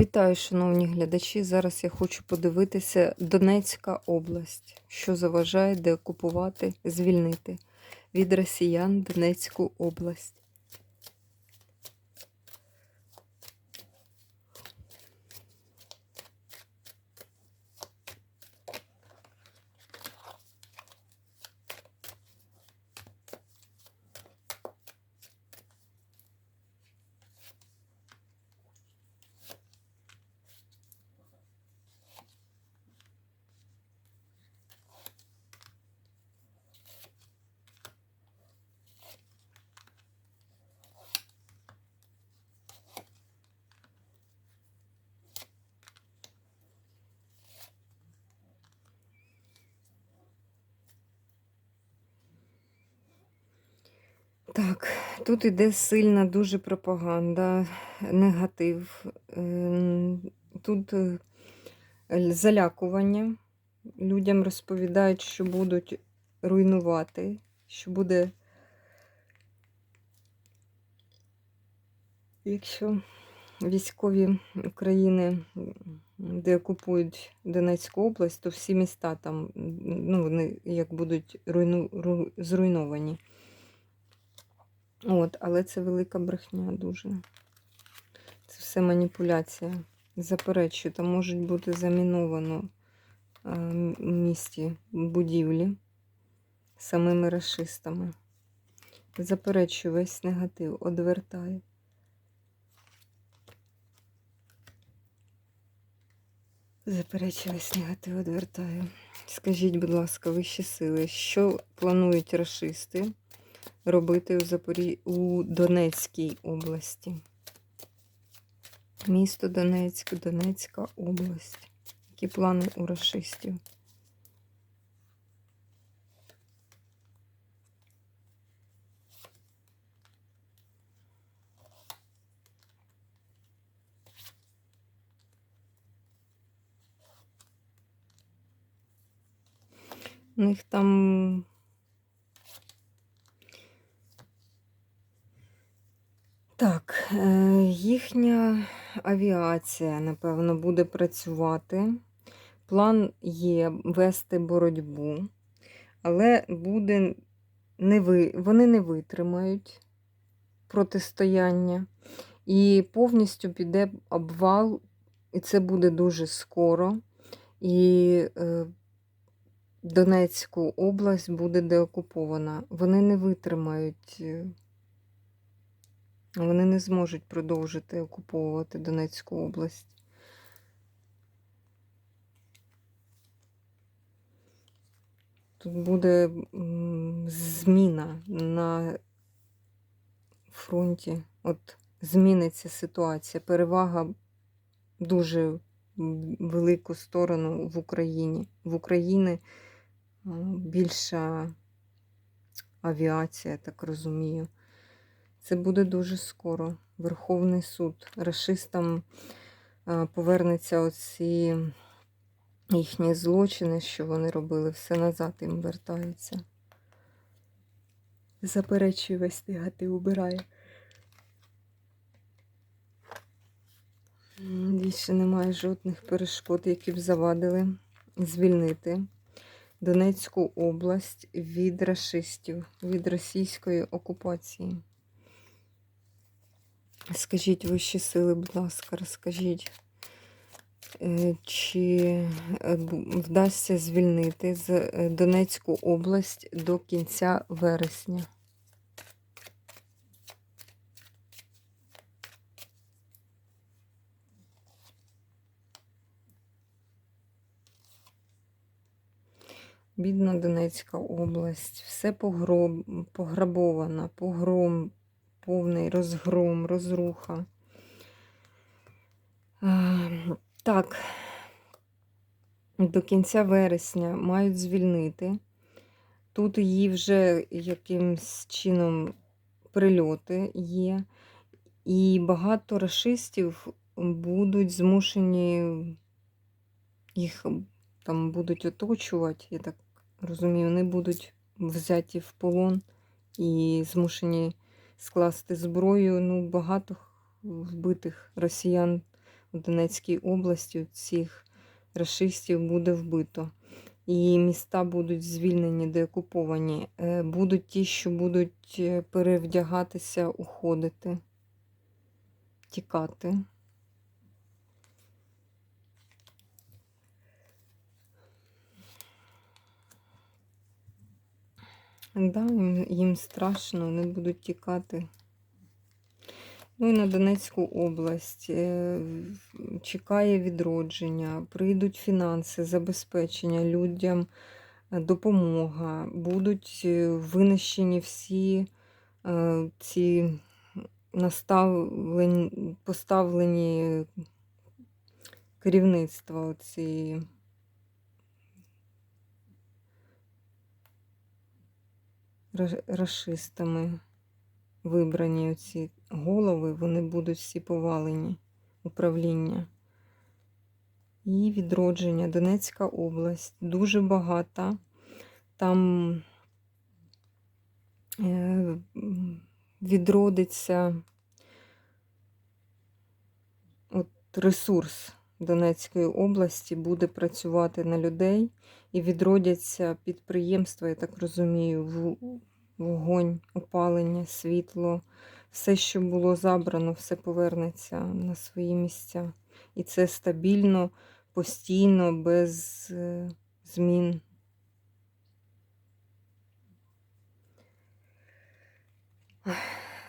Вітаю, шановні глядачі. Зараз я хочу подивитися Донецька область, що заважає деокупувати, звільнити від росіян Донецьку область. Так, тут іде сильна дуже пропаганда, негатив. Ем, Тут е, залякування. Людям розповідають, що будуть руйнувати, що буде. Якщо військові України, де окупують Донецьку область, то всі міста там, ну, вони як будуть руйну, зруйновані. От, але це велика брехня дуже. Це все маніпуляція. Заперечую, там можуть бути заміновано е, місті будівлі самими расистами. Заперечую весь негатив, одвертаю. Заперечую весь негатив, одвертаю. Скажіть, будь ласка, вищі сили, що планують расисти? Робити у Запорі... у Донецькій області. Місто Донецьк, Донецька область. Які плани у расистів? У них там Так, е, їхня авіація, напевно, буде працювати. План є вести боротьбу, але буде не ви, вони не витримають протистояння. І повністю піде обвал, і це буде дуже скоро. І е, Донецьку область буде деокупована. Вони не витримають. Вони не зможуть продовжити окуповувати Донецьку область. Тут буде зміна на фронті. От зміниться ситуація. Перевага дуже велику сторону в Україні. В Україні більша авіація, так розумію. Це буде дуже скоро. Верховний суд. Рашистам повернеться оці їхні злочини, що вони робили, все назад їм вертається. Заперечує весь негатив, убирає. Більше немає жодних перешкод, які б завадили звільнити Донецьку область від рашистів, від російської окупації. Скажіть вищі сили, будь ласка, розкажіть, е, чи е, вдасться звільнити з е, Донецьку область до кінця вересня? Бідна Донецька область, все погроб, пограбовано, погром, повний розгром, розруха. Е, Так, до кінця вересня мають звільнити. Тут її вже якимсь чином прильоти є, і багато рашистів будуть змушені, їх там будуть оточувати, я так розумію, вони будуть взяті в полон і змушені скласти зброю. Ну, багато вбитих росіян у Донецькій області цих рашистів буде вбито. І міста будуть звільнені, деокуповані. Е, Будуть ті, що будуть е, перевдягатися, уходити, тікати. Да, їм, страшно, вони будуть тікати. Ну і на Донецьку область е, чекає відродження, прийдуть фінанси, забезпечення людям, е, допомога, будуть е, винищені всі ці наставлені, поставлені керівництва, оці рашистами вибрані оці голови, вони будуть всі повалені управління. І відродження Донецька область дуже багата. Там е, відродиться от ресурс Донецької області буде працювати на людей і відродяться підприємства, я так розумію, вогонь, опалення, світло, все, що було забрано, все повернеться на свої місця. І це стабільно, постійно, без е, змін.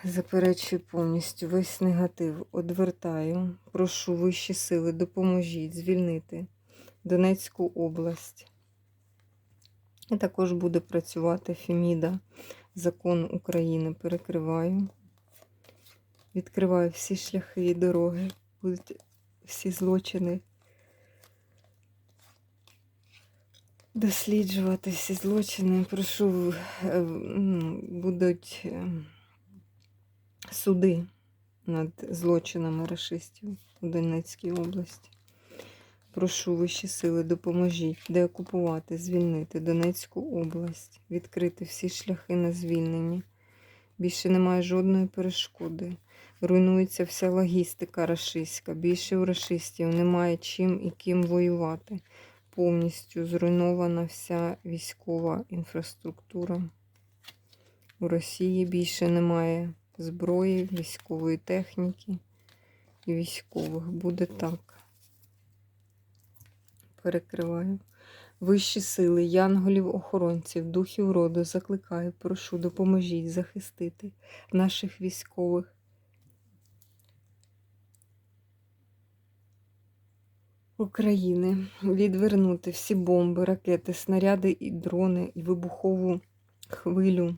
Заперечую повністю весь негатив. Одвертаю. Прошу вищі сили, допоможіть звільнити Донецьку область. І також буде працювати Феміда, закон України. Перекриваю. Відкриваю всі шляхи і дороги. Будуть всі злочини. Досліджувати всі злочини. Прошу, е, будуть. Суди над злочинами рашистів у Донецькій області. Прошу вищі сили, допоможіть деокупувати, звільнити Донецьку область, відкрити всі шляхи на звільнення. Більше немає жодної перешкоди. Руйнується вся логістика рашистська. Більше у рашистів немає чим і ким воювати. Повністю зруйнована вся військова інфраструктура. У Росії більше немає зброї, військової техніки і військових. Буде так. Перекриваю. Вищі сили, янголів, охоронців, духів роду закликаю, прошу, допоможіть захистити наших військових. України відвернути всі бомби, ракети, снаряди і дрони, і вибухову хвилю,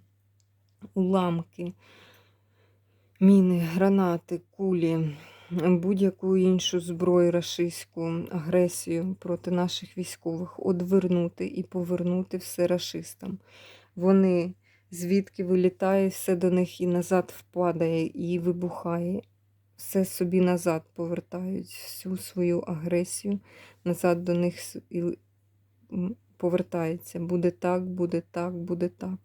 уламки, міни, гранати, кулі, будь-яку іншу зброю рашистську агресію проти наших військових, одвернути і повернути все рашистам. Вони звідки вилітає, все до них і назад впадає, і вибухає. Все собі назад повертають, всю свою агресію назад до них повертається. Буде так, буде так, буде так.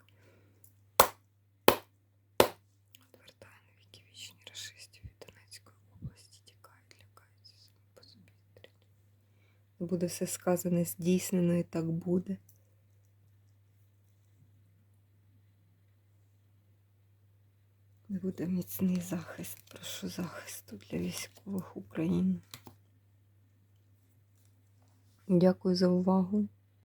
Відвертає на віки вічні рашистів від Донецької області, тікають, лякаються самі по собі. Буде все сказане, здійснено і так буде. Буде міцний захист. Прошу захисту для військових України. Дякую за увагу.